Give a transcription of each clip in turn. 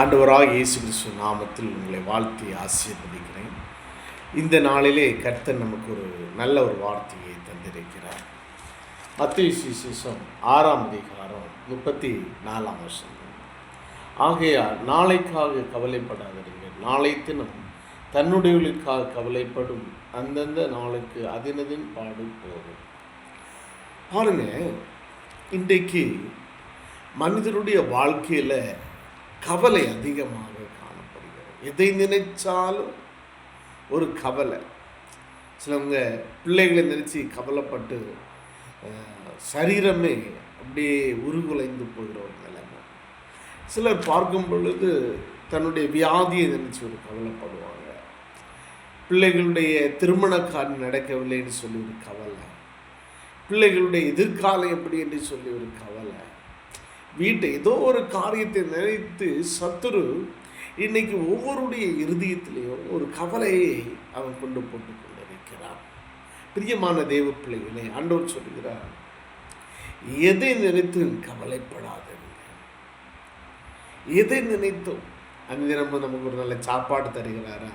ஆண்டவராக இயேசு கிறிஸ்து நாமத்தில் உங்களை வாழ்த்தி ஆசீர்வதிக்கிறேன். இந்த நாளிலே கர்த்தர் நமக்கு ஒரு நல்ல ஒரு வார்த்தையை தந்திருக்கிறார். மத்திய சுவிசேஷம் ஆறாம் அதிகாரம் முப்பத்தி நாலாம் வருஷம் ஆகையால் நாளைக்காக கவலைப்படாதீர்கள். நாளை தினம் தன்னுடையவர்களுக்காக கவலைப்படும் அந்தந்த நாளுக்கு அதினதின் பாடு போகும். பாருங்கள் இன்றைக்கு மனிதனுடைய வாழ்க்கையில் கவலை அதிகமாக காணப்படுகிறது. எதை நினைச்சாலும் ஒரு கவலை. சிலவங்க பிள்ளைகளை நினச்சி கவலைப்பட்டு சரீரமே அப்படியே உருகுலைந்து போகிற ஒரு நிலைமை. சிலர் பார்க்கும் பொழுது தன்னுடைய வியாதியை நினச்சி ஒரு கவலைப்படுவாங்க. பிள்ளைகளுடைய திருமண காரியம் நடக்கவில்லைன்னு சொல்லி ஒரு கவலை. பிள்ளைகளுடைய எதிர்காலம் எப்படி என்று சொல்லி ஒரு கவலை. வீட்டை ஏதோ ஒரு காரியத்தை நினைத்து சத்துரு இன்னைக்கு ஒவ்வொருடைய இருதயத்திலையும் ஒரு கவலையை அவன் கொண்டு போட்டு கொண்டிருக்கிறான். பிரியமான தேவ பிள்ளைகளை ஆண்டவர் சொல்கிறார் எதை நினைத்து கவலைப்படாது எதை நினைத்தும் அந்த தினமும் நமக்கு ஒரு நல்ல சாப்பாடு தருகிறாரா?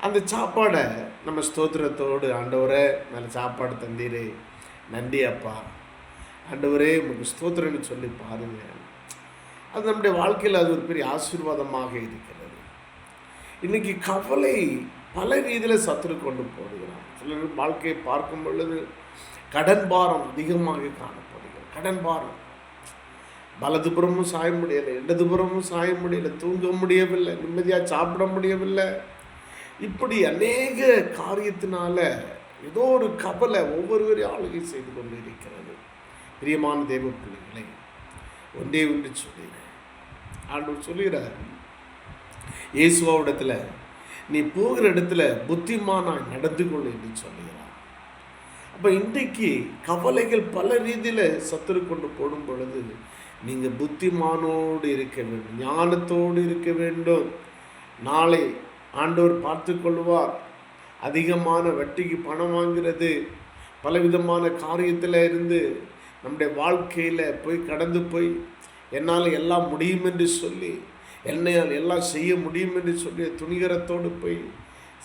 அந்த சாப்பாடை நம்ம ஸ்தோத்திரத்தோடு ஆண்டவரை நல்ல சாப்பாடு தந்தீரே. நன்றி அப்பா. ஆண்டவரே உங்களுக்கு ஸ்தோத்திரன்னு சொல்லி பாருங்கள் அது நம்முடைய வாழ்க்கையில் அது ஒரு பெரிய ஆசீர்வாதமாக இருக்கிறது. இன்றைக்கி கவலை பல ரீதியில் சத்துரு கொண்டு போடுகிறான். சிலர் வாழ்க்கையை பார்க்கும் பொழுது கடன் பாரம் அதிகமாக காணப்படுகிறது. கடன் பாரம். வலதுபுறமும் சாய முடியலை இடதுபுறமும் சாய முடியலை தூங்க முடியவில்லை நிம்மதியாக சாப்பிட முடியவில்லை. இப்படி அநேக காரியத்தினால ஏதோ ஒரு கவலை ஒவ்வொருவரையும் ஆளுகை செய்து கொண்டு இருக்கிறது. பிரியமான தேவ பிள்ளைகளை ஒன்றே ஒன்று சொல்லிடுறேன் ஆண்டவர் சொல்லுகிறார் இயேசுவாவிடத்தில் நீ போகிற இடத்துல புத்திமானாக நடந்து கொள் என்று சொல்லுகிறார். அப்போ இன்றைக்கு கவலைகள் பல ரீதியில் சத்துரு கொண்டு போடும் பொழுது நீங்கள் புத்திமானோடு இருக்க வேண்டும் ஞானத்தோடு இருக்க வேண்டும். நாளை ஆண்டவர் பார்த்து கொள்வார் அதிகமான வட்டிக்கு பணம் வாங்கிறது பலவிதமான காரியத்தில் இருந்து நம்முடைய வாழ்க்கையில் போய் கடந்து போய் என்னால் எல்லாம் முடியும் என்று சொல்லி என்னையால் எல்லாம் செய்ய முடியும் என்று சொல்லி துணிகரத்தோடு போய்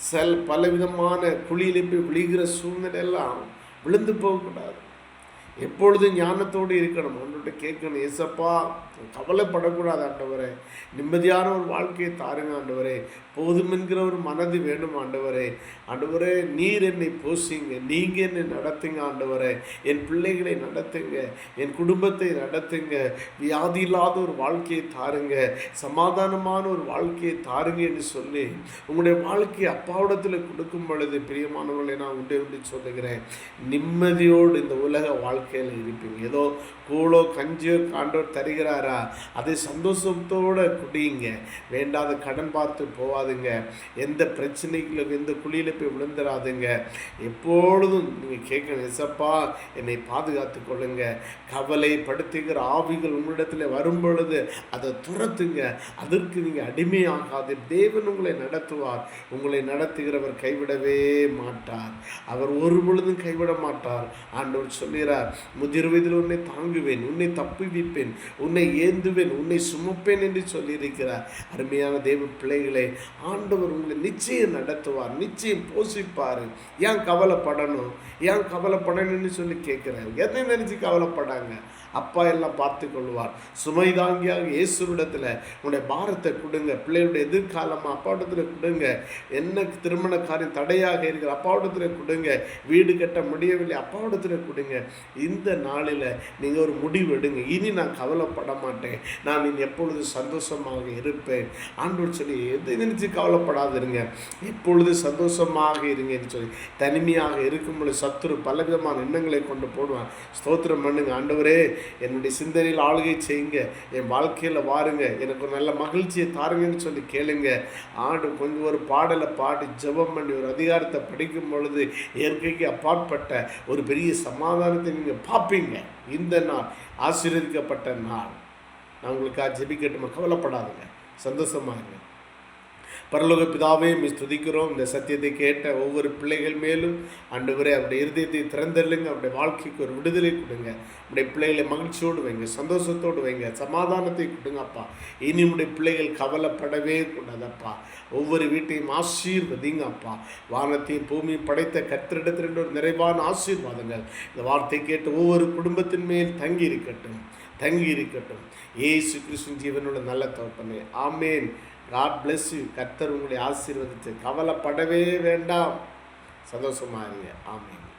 செல் பலவிதமான குழியிலே போய் விழுகிற சூழ்நிலை எல்லாம் விழுந்து போகக்கூடாது. எப்பொழுது ஞானத்தோடு இருக்கணும்? அவன்கிட்ட கேட்கணும் ஏசப்பா கவலைப்படக்கூடாது ஆண்டவரே. நிம்மதியான ஒரு வாழ்க்கையை தாருங்க ஆண்டவரே. போதும் என்கிற ஒரு மனது வேணும் ஆண்டவரே. ஆண்டவரே நீர் என்னை போசிங்க. நீங்கள் என்னை நடத்துங்க ஆண்டவரே. என் பிள்ளைகளை நடத்துங்க. என் குடும்பத்தை நடத்துங்க. வியாதி இல்லாத ஒரு வாழ்க்கையை தாருங்க. சமாதானமான ஒரு வாழ்க்கையை தாருங்க என்று சொல்லி உங்களுடைய வாழ்க்கையை அப்பாவிடத்தில் கொடுக்கும் பொழுது பிரியமானவர்களை நான் உண்டே உண்டு சொல்லுகிறேன். நிம்மதியோடு இந்த உலக வாழ்க்கை வாழ்க்கையில் இருப்பீங்க ஏதோ கூழோ கஞ்சியோ காண்டோர் தருகிறாரா? அதை சந்தோஷத்தோடு குடியுங்க. வேண்டாத கடன் பார்த்து போகாதுங்க எந்த பிரச்சனைக்குள்ள எந்த குழியில் போய் விழுந்துடாதுங்க எப்பொழுதும் நீங்கள் கேட்கணும் எசப்பா என்னை பாதுகாத்து கொள்ளுங்க. கவலை படுத்துகிற ஆவிகள் உங்களிடத்தில் வரும் பொழுது அதை துரத்துங்க. அதற்கு நீங்கள் அடிமையாகாது தேவன் உங்களை நடத்துவார். உங்களை நடத்துகிறவர் கைவிடவே மாட்டார். அவர் ஒரு பொழுதும் கைவிட மாட்டார். ஆண்டவர் சொல்கிறார் முதிர் வயதில் உன்னை தாங்குவேன் உன்னை தப்புவிப்பேன் உன்னை ஏந்துவேன் உன்னை சுமப்பேன் என்று சொல்லியிருக்கிறார். அருமையான தேவ பிள்ளைகளை ஆண்டவர் உங்களை நிச்சயம் நடத்துவார் நிச்சயம் போஷிப்பார். ஏன் கவலைப்படணும்? ஏன் கவலைப்படணும்னு சொல்லி கேட்குறாரு. எதை நினச்சி கவலைப்படாங்க? அப்பா எல்லாம் பார்த்து கொள்வார் சுமை தாங்கியாக இயேசுடத்தில் உன்னுடைய பாரத்தை கொடுங்க பிள்ளைகளுடைய எதிர்காலமாக அப்பாவிடத்தில் கொடுங்க. என்ன திருமண காரியம் தடையாக இருக்கிற அப்பாவிடத்தில் கொடுங்க. வீடு கட்ட முடியவில்லை அப்பாவிடத்தில் கொடுங்க. இந்த நாளில் நீங்கள் ஒரு முடிவு எடுங்க இனி நான் கவலைப்பட மாட்டேன். நான் இனி எப்பொழுது சந்தோஷமாக இருப்பேன்? ஆண்டோர் சொல்லி எதை நினைச்சு கவலைப்படாதிருங்க. எப்பொழுது சந்தோஷமாக இருங்கன்னு சொல்லி. தனிமையாக இருக்கும் பொழுது சத்துரு பலவிதமான எண்ணங்களை கொண்டு போடுவான் ஸ்தோத்திரம் பண்ணுங்க. ஆண்டவரே என்னுடைய சிந்தனையில் ஆளுகை செய்யுங்க. என் வாழ்க்கையில் வாருங்க. எனக்கு ஒரு நல்ல மகிழ்ச்சியை தாருங்கன்னு சொல்லி கேளுங்க. ஆண்டு கொஞ்சம் ஒரு பாடலை பாடி ஜெபம் பண்ணி ஒரு அதிகாரத்தை படிக்கும் பொழுது இயற்கைக்கு அப்பாற்பட்ட ஒரு பெரிய சமாதானத்தை நீங்கள் பார்ப்பீங்க. இந்த நாள் ஆசீர்வதிக்கப்பட்ட நாள். நான் உங்களுக்காக ஜெபிக்கட்டுமா? கவலைப்படாதுங்க. சந்தோஷமாக இருங்க. பரலோக பிதாவே மீ துதிக்கிறோம் இந்த சத்தியத்தை கேட்ட ஒவ்வொரு பிள்ளைகள் மேலும் ஆண்டவரே அவருடைய இருதயத்தை திறந்தள்ளுங்க. அவருடைய வாழ்க்கைக்கு ஒரு விடுதலை கொடுங்க. நம்முடைய பிள்ளைகளை மகிழ்ச்சியோடு வைங்க சந்தோஷத்தோடு வைங்க சமாதானத்தை கொடுங்கப்பா இனி உடைய பிள்ளைகள் கவலைப்படவே கூடாதப்பா. ஒவ்வொரு வீட்டையும் ஆசீர்வதிங்க அப்பா. வானத்தையும் பூமியும் படைத்த கத்திரிடத்திலிருந்து ஒரு நிறைவான ஆசீர்வாதங்கள். இந்த வார்த்தை கேட்டு ஒவ்வொரு குடும்பத்தின் மேல் தங்கி இருக்கட்டும். தங்கி இருக்கட்டும் ஏசு கிறிஸ்துவின் ஜீவனோட நல்ல தகப்பனே. ஆமேன். காட் பிளஸ் யூ கத்தர் உங்களை ஆசீர்வதித்து கவலைப்படவே வேண்டாம். சந்தோஷமாக இருங்க. ஆமேன்.